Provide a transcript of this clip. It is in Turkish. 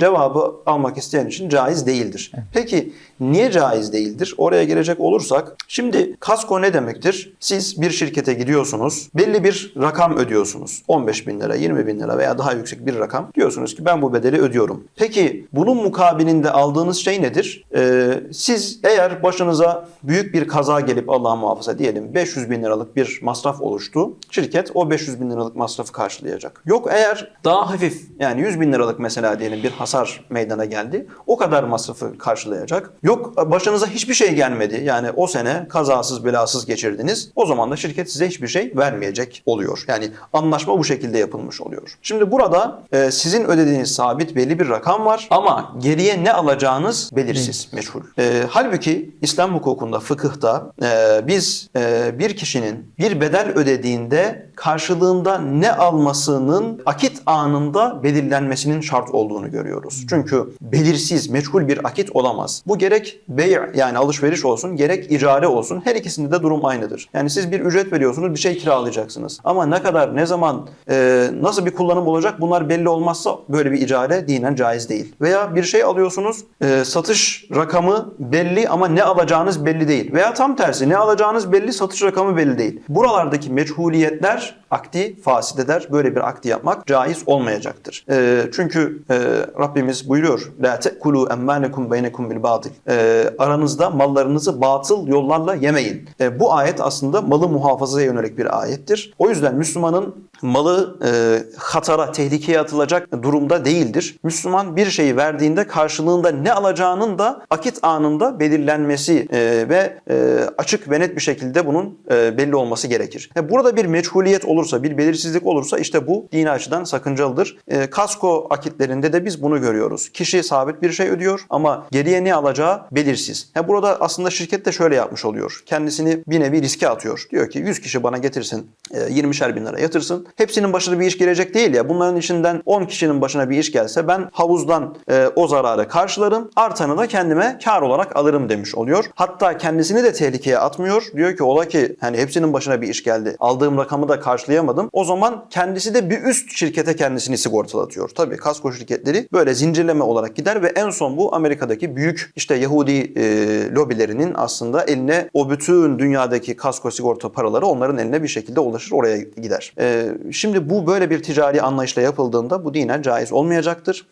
Cevabı almak isteyen için caiz değildir. Peki niye caiz değildir? Oraya gelecek olursak şimdi kasko ne demektir? Siz bir şirkete gidiyorsunuz. Belli bir rakam ödüyorsunuz. 15 bin lira, 20 bin lira veya daha yüksek bir rakam. Diyorsunuz ki ben bu bedeli ödüyorum. Peki bunun mukabilinde aldığınız şey nedir? Ee, siz eğer başınıza büyük bir kaza gelip Allah muhafaza diyelim 500 bin liralık bir masraf oluştu. Şirket o 500 bin liralık masrafı karşılayacak. Yok eğer daha hafif yani 100 bin liralık mesela diyelim bir hasar meydana geldi. O kadar masrafı karşılayacak. Yok başınıza hiçbir şey gelmedi. Yani o sene kazasız belasız geçirdiniz. O zaman da şirket size hiçbir şey vermeyecek oluyor. Yani anlaşma bu şekilde yapılmış oluyor. Şimdi burada e, sizin ödediğiniz sabit belli bir rakam var ama geriye ne alacağınız belirsiz, meçhul. E, halbuki İslam hukukunda, fıkıhta e, biz e, bir kişinin bir bedel ödediğinde karşılığında ne almasının akit anında belirlenmesinin şart olduğunu görüyoruz. Çünkü belirsiz, meçhul bir akit olamaz. Bu gerek bey yani alışveriş olsun, gerek icare olsun. Her ikisinde de durum aynıdır. Yani siz bir ücret veriyorsunuz, bir şey kiralayacaksınız. Ama ne kadar, ne zaman, e, nasıl bir kullanım olacak bunlar belli olmazsa böyle bir icare dinen caiz değil. Veya bir şey alıyorsunuz, e, satış rakamı belli ama ne alacağınız belli değil. Veya tam tersi ne alacağınız belli, satış rakamı belli değil. Buralardaki meçhuliyetler akdi fasit eder. Böyle bir akdi yapmak caiz olmayacaktır. E, çünkü e, Rabbimiz buyuruyor. La te'kulu emmânekum beynekum bil batil. E, aranızda mallarınızı batıl yollarla yemeyin. E, bu ayet aslında malı muhafazaya yönelik bir ayettir. O yüzden Müslümanın malı e, hatara, tehlikeye atılacak durumda değildir. Müslüman bir şeyi verdiğinde karşılığında ne alacağının da akit anında belirlenmesi e, ve e, açık ve net bir şekilde bunun e, belli olması gerekir. E, burada bir meçhuliyet olursa, bir belirsizlik olursa işte bu dini açıdan sakıncalıdır. E, kasko akitlerinde de biz bunu görüyoruz. Kişi sabit bir şey ödüyor ama geriye ne alacağı belirsiz. E, burada aslında şirket de şöyle yapmış oluyor. Kendisini bir nevi riske atıyor. Diyor ki 100 kişi bana getirsin, e, 20'şer bin lira yatırsın. Hepsinin başına bir iş gelecek değil ya. Bunların içinden 10 kişinin başına bir iş gelse ben havuzdan e, o zararı karşılarım. Artanı da kendime kar olarak alırım demiş oluyor. Hatta kendisini de tehlikeye atmıyor. Diyor ki ola ki hani hepsinin başına bir iş geldi. Aldığım rakamı da karşılayamadım. O zaman kendisi de bir üst şirkete kendisini sigortalatıyor. Tabii kasko şirketleri böyle zincirleme olarak gider ve en son bu Amerika'daki büyük işte Yahudi e, lobilerinin aslında eline o bütün dünyadaki kasko sigorta paraları onların eline bir şekilde ulaşır oraya gider. E, şimdi bu böyle bir ticari anlayışla yapıldığında bu dinen caiz olmayacaktır.